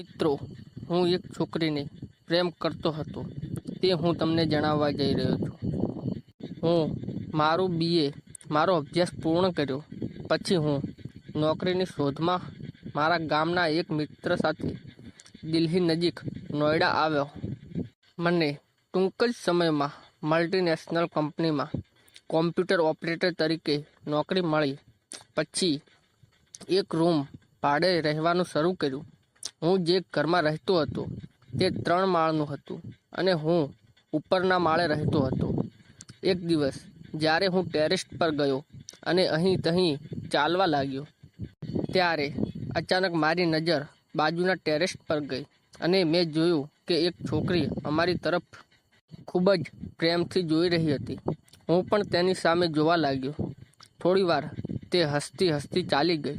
મિત્રો, હું એક છોકરીને પ્રેમ કરતો હતો. તે હું તમને જણાવવા જઈ રહ્યો છું. હું મારું બીએ મારો અભ્યાસ પૂર્ણ કર્યો. પછી હું નોકરીની શોધમાં મારા ગામના એક મિત્ર સાથે દિલ્હી નજીક નોઈડા આવ્યો. મને ટૂંક જ સમયમાં મલ્ટીનેશનલ કંપનીમાં કોમ્પ્યુટર ઓપરેટર તરીકે નોકરી મળી. પછી એક રૂમ ભાડે રહેવાનું શરૂ કર્યું. હું જે ઘરમાં રહેતો હતો, તે ત્રણ માળનું હતું અને હું ઉપરના માળે રહેતો હતો. એક દિવસ, જ્યારે હું ટેરેસ પર ગયો અને અહીં તહીં ચાલવા લાગ્યો, ત્યારે અચાનક મારી નજર બાજુના ટેરેસ પર ગઈ અને મેં જોયું કે એક છોકરી અમારી તરફ ખૂબ જ પ્રેમથી જોઈ રહી હતી. હું પણ તેની સામે જોવા લાગ્યો. થોડીવાર તે હસતી હસતી ચાલી ગઈ.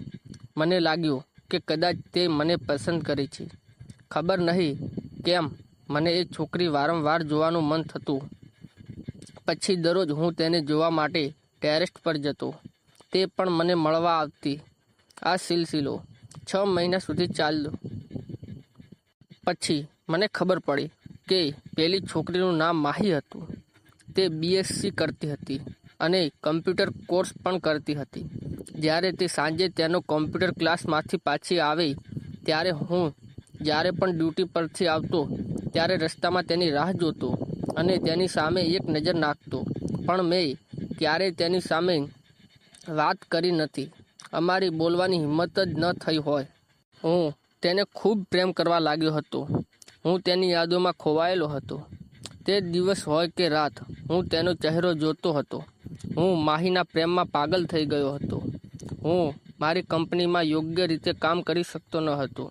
મને લાગ્યું કે કદાચ તે મને પસંદ કરે છે. ખબર નહીં કેમ મને એ છોકરી વારંવાર જોવાનું મન થતું. પછી દરરોજ હું તેને જોવા માટે ટેરેસ પર જતો. તે પણ મને મળવા આવતી. આ સિલસિલો છ મહિના સુધી ચાલ્યો પછી મને ખબર પડી કે પેલી છોકરીનું નામ માહી હતું. તે બીએસસી કરતી હતી અને કમ્પ્યુટર કોર્સ પણ કરતી હતી. જ્યારે તે સાંજે તેનો કોમ્પ્યુટર ક્લાસમાંથી પાછી આવી, ત્યારે હું જ્યારે પણ ડ્યુટી પરથી આવતો, ત્યારે રસ્તામાં તેની રાહ જોતો અને તેની સામે એક નજર નાખતો. પણ મેં ક્યારેય તેની સામે વાત કરી નથી. અમારી બોલવાની હિંમત જ ન થઈ હોય. હું તેને ખૂબ પ્રેમ કરવા લાગ્યો હતો. હું તેની યાદોમાં ખોવાયેલો હતો. તે દિવસ હોય કે રાત, હું તેનો ચહેરો જોતો હતો. હું માહીના પ્રેમમાં પાગલ થઈ ગયો હતો. હું મારી કંપનીમાં યોગ્ય રીતે કામ કરી શકતો ન હતો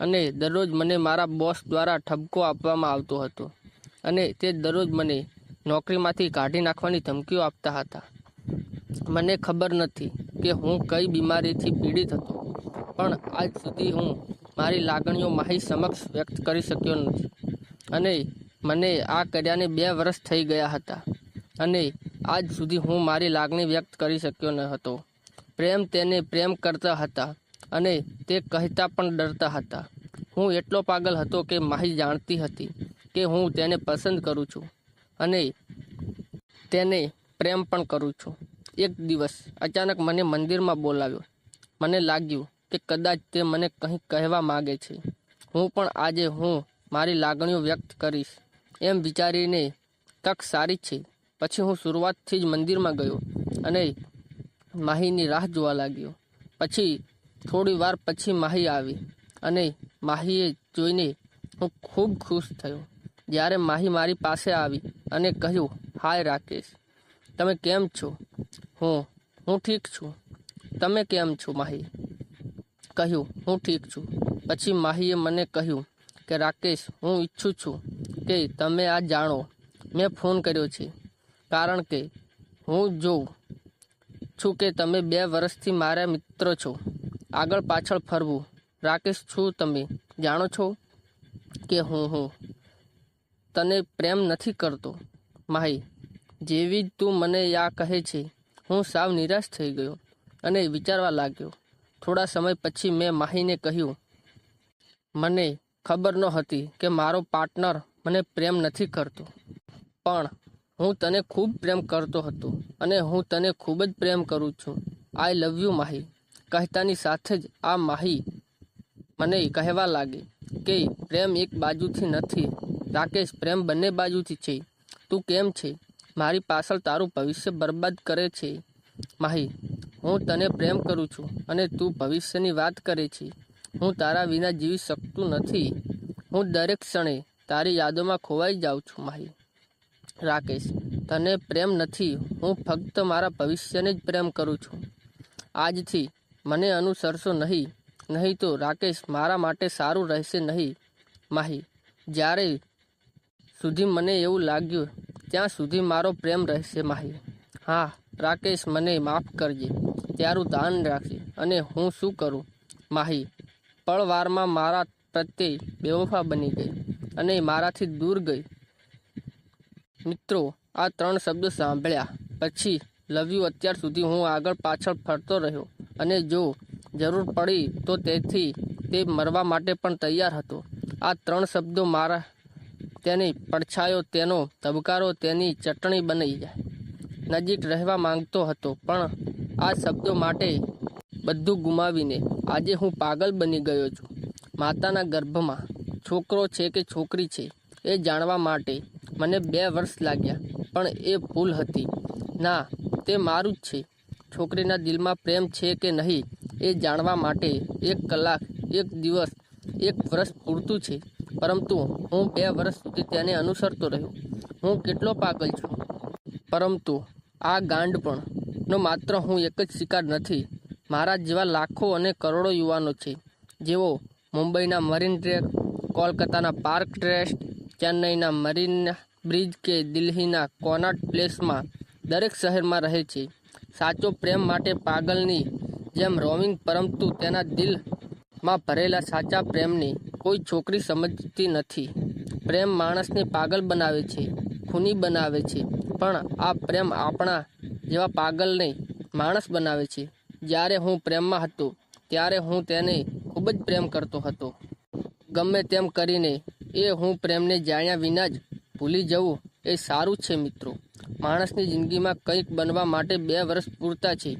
અને દરરોજ મને મારા બોસ દ્વારા ઠપકો આપવામાં આવતો હતો અને તે દરરોજ મને નોકરીમાંથી કાઢી નાખવાની ધમકીઓ આપતા હતા. મને ખબર નથી કે હું કઈ બીમારીથી પીડિત હતો, પણ આજ સુધી હું મારી લાગણીઓ માહી સમક્ષ વ્યક્ત કરી શક્યો નથી અને મને આ કર્યાને બે વર્ષ થઈ ગયા હતા અને આજ સુધી હું મારી લાગણી વ્યક્ત કરી શક્યો ન હતો. પ્રેમ તેને પ્રેમ કરતા હતા અને તે કહેતા પણ ડરતા હતા. હું એટલો પાગલ હતો કે માહી જાણતી હતી કે હું તેને પસંદ કરું છું અને તેને પ્રેમ પણ કરું છું. એક દિવસ અચાનક મને મંદિરમાં બોલાવ્યો. મને લાગ્યું કે કદાચ તે મને કંઈક કહેવા માગે છે. હું પણ આજે હું મારી લાગણીઓ વ્યક્ત કરીશ એમ વિચારીને, તક સારી છે. પછી હું શરૂઆતથી જ મંદિરમાં ગયો અને માહીની રાહ જોવા લાગ્યો. પછી થોડી વાર પછી માહી આવી અને માહીએ જોઈને હું ખૂબ ખુશ થયો. જ્યારે માહી મારી પાસે આવી અને કહ્યું, હાય રાકેશ, તમે કેમ છો? હું હું ઠીક છું. તમે કેમ છો માહી? કહ્યું, હું ઠીક છું. પછી માહીએ મને કહ્યું કે, રાકેશ, હું ઈચ્છું છું કે તમે આ જાણો. મેં ફોન કર્યો છે, કારણ કે હું જોઉં છું કે તમે બે વર્ષથી મારા મિત્ર છો. આગળ પાછળ ફરવું. રાકેશ, છું તમે. જાણો છો કે હું હું. તને પ્રેમ નથી કરતો. માહી, જેવી જ તું મને યા કહે છે, હું સાવ નિરાશ થઈ ગયો અને વિચારવા લાગ્યો. થોડા સમય પછી મેં માહીને કહ્યું, મને ખબર નહોતી કે મારો પાર્ટનર મને પ્રેમ નથી કરતો. પણ હું તને ખૂબ પ્રેમ કરતો હતો અને હું તને ખૂબ જ પ્રેમ કરું છું. I love you Mahi. કહેતાની સાથે જ આ માહી મને કહેવા લાગી કે પ્રેમ એક બાજુથી નથી. રાકેશ, પ્રેમ બંને બાજુથી છે. તું કેમ છે? મારી પાછળ તારું ભવિષ્ય બરબાદ કરે છે. માહી, હું તને પ્રેમ કરું છું અને તું ભવિષ્યની વાત કરે છે. હું તારા વિના જીવી શકતું નથી. હું દરેક ક્ષણે તારી યાદોમાં ખોવાઈ જાઉં છું, માહી. રાકેશ તને પ્રેમ નથી. હું ફક્ત મારા ભવિષ્યને જ પ્રેમ કરું છું. આજથી મને અનુસરશો નહીં. નહીં તો રાકેશ મારા માટે સારું રહેશે નહીં. માહી, જ્યારે સુધી મને એવું લાગ્યું, ત્યાં સુધી મારો પ્રેમ રહેશે માહી. હા, રાકેશ મને માફ કરજે. તારું ધ્યાન રાખજે અને હું શું કરું? માહી, પળવારમાં મારા પ્રત્યે બેવફા બની ગઈ અને મારાથી દૂર ગઈ. મિત્રો, આ ત્રણ શબ્દો સાંભળ્યા પછી લવ યુ અત્યાર સુધી હું આગળ પાછળ ફરતો રહ્યો અને જો જરૂર પડી તો તેથી તે મરવા માટે પણ તૈયાર હતો. આ ત્રણ શબ્દો મારા તેની પડછાયો, તેનો ધબકારો, તેની ચટણી બની જાય. નજીક રહેવા માંગતો હતો, પણ આ શબ્દો માટે બધું ગુમાવીને આજે હું પાગલ બની ગયો છું. માતાના ગર્ભમાં છોકરો છે કે છોકરી છે એ જાણવા માટે મને બે વર્ષ લાગ્યા, પણ એ ભૂલ હતી. ના, તે મારું જ છે. છોકરીના દિલમાં પ્રેમ છે કે નહીં, એ જાણવા માટે એક કલાક, એક દિવસ, એક વર્ષ પૂરતું છે. પરંતુ હું બે વર્ષ સુધી તેને અનુસરતો રહ્યો. હું કેટલો પાગલ છું. પરંતુ આ ગાંડપણ નો માત્ર હું એક જ શિકાર નથી. મારા જેવા લાખો અને કરોડો યુવાનો છે. જેઓ મુંબઈના મરીન ટ્રેક, કોલકાતાના પાર્ક ટ્રેસ્ટ ચેન્નઈના મરીન બ્રિજ કે દિલ્હીના કોનાટ પ્લેસમાં દરેક શહેરમાં રહે છે. સાચો પ્રેમ માટે પાગલની જેમ રોમિંગ પરંતુ તેના દિલમાં ભરેલા સાચા પ્રેમને કોઈ છોકરી સમજતી નથી. પ્રેમ માણસને પાગલ બનાવે છે, ખૂની બનાવે છે, પણ આ પ્રેમ આપણા જેવા પાગલને માણસ બનાવે છે. જ્યારે હું પ્રેમમાં હતો, ત્યારે હું તેને ખૂબ જ પ્રેમ કરતો હતો. ગમે તેમ કરીને એ હું પ્રેમને જાણ્યા વિના જ ભૂલી જવું એ સારું છે મિત્રો. માણસની જિંદગીમાં કંઈક બનવા માટે બે વર્ષ પૂરતા છે.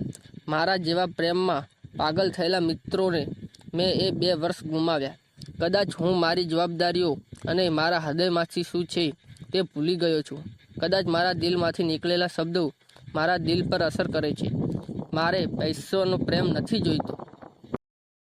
મારા જેવા પ્રેમમાં પાગલ થયેલા મિત્રોને મેં એ બે વર્ષ ગુમાવ્યા. કદાચ હું મારી જવાબદારીઓ અને મારા હૃદયમાંથી શું છે તે ભૂલી ગયો છું. કદાચ મારા દિલમાંથી નીકળેલા શબ્દો મારા દિલ પર અસર કરે છે. મારે પૈસાનો પ્રેમ નથી જોઈતો.